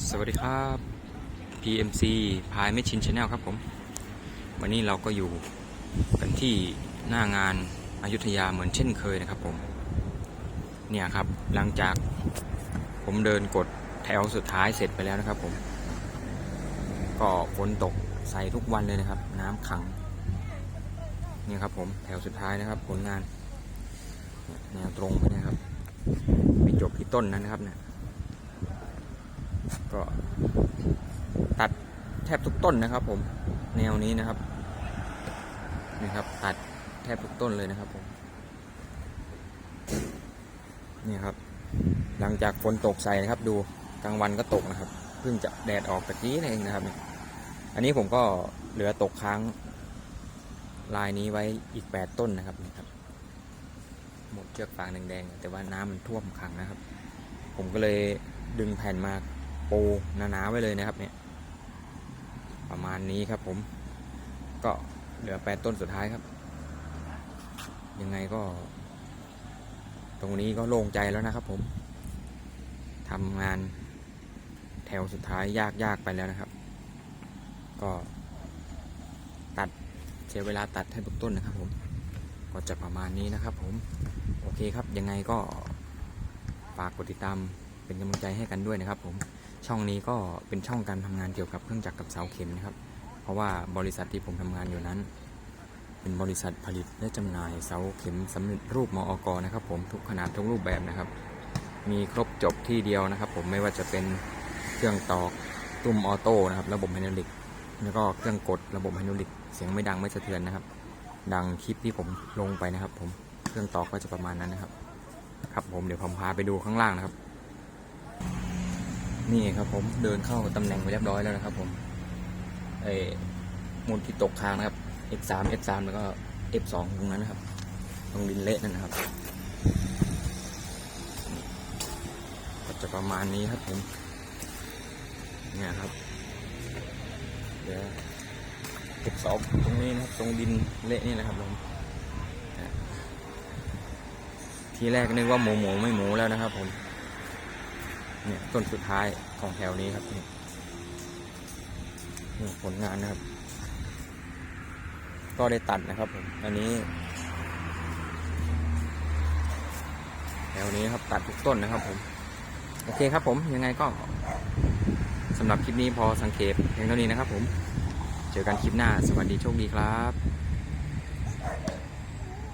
สวัสดีครับ PMC พายไม่ชินชาแนลครับผม วันนี้เราก็อยู่กันที่หน้างานอายุทยาเหมือนเช่นเคยนะครับผม เนี่ยครับหลังจากผมเดินกดแถวสุดท้ายเสร็จไปแล้วนะครับผม ก็ฝนตกใส่ทุกวันเลยนะครับ น้ำขังเนี่ยครับผมแถวสุดท้ายนะครับ ผลงานแนวตรงไปนี่ยครับไปจบที่ต้นนั้นนะครับเนี่ย ก็ ตัดแทบทุกต้นนะครับ ผม แนวนี้นะครับนี่ครับ ตัดแทบทุกต้นเลยนะครับผมนี่ครับ หลังจากฝนตกใส่นะครับ ดูกลางวันก็ตกนะครับเพิ่งจะแดดออกตะกี้นี่เองนะครับ อันนี้ผมก็เหลือตกค้าง ลายนี้ไว้อีกแปดต้นนะครับนี่ครับ หมดเชือกฟางแดงๆแต่ว่าน้ำมันท่วมขังนะครับ ผมก็เลยดึงแผ่นมา ปูหนาๆไว้เลยนะครับเนี่ยประมาณนี้ครับผม ก็เหลือแปดต้นสุดท้ายครับ ยังไงก็ ตรงนี้ก็โล่งใจแล้วนะครับผมทำงานแถวสุดท้ายยากๆไปแล้วนะครับ ก็ตัดเสียเวลาตัดให้ทุกต้นนะครับผมก็จะประมาณนี้นะครับผม โอเคครับยังไงก็ฝากกดติดตามเป็นกำลังใจให้กันด้วยนะครับผม ช่องนี้ก็เป็นช่องการทำงานเกี่ยวกับเครื่องจักรกับเสาเข็มนะครับ เพราะว่าบริษัทที่ผมทำงานอยู่นั้น เป็นบริษัทผลิตและจำหน่ายเสาเข็มสำเร็จรูปมอกนะครับ ผมทุกขนาดทุกรูปแบบนะครับ มีครบจบที่เดียวนะครับ ผมไม่ว่าจะเป็นเครื่องตอกตุ้มออโต้นะครับ ระบบไฮดรอลิก แล้วก็เครื่องกดระบบไฮดรอลิก เสียงไม่ดังไม่สะเทือนนะครับ ดังคลิปที่ผมลงไปนะครับ ผมเครื่องตอกก็จะประมาณนั้นนะครับ ครับผมเดี๋ยวผมพาไปดูข้างล่างนะครับ นี่ครับผมเดินเข้าตำแหน่งไปเรียบร้อยแล้วนะครับผมไอ้มูลที่ตกค้างนะครับ F3 F3 แล้วก็ F2 ตรงนั้นนะครับ ตรงดินเละนั่นนะครับก็จะประมาณนี้ครับผมเนี่ยครับเดี๋ยว F2 ตรงนี้นะครับ ตรงดินเละนี่นะครับผมทีแรกนึกว่าหมูหมูไม่หมูแล้วนะครับผม เนี่ยต้นสุดท้ายของแถวนี้ครับนี่นี่ผลงานนะครับ ก็ได้ตัดนะครับผมอันนี้ แถวนี้ครับตัดทุกต้นนะครับผมโอเคครับผมยังไงก็สำหรับคลิปนี้พอสังเกตเพียงเท่านี้นะครับผม เจอกันคลิปหน้าสวัสดีโชคดีครับ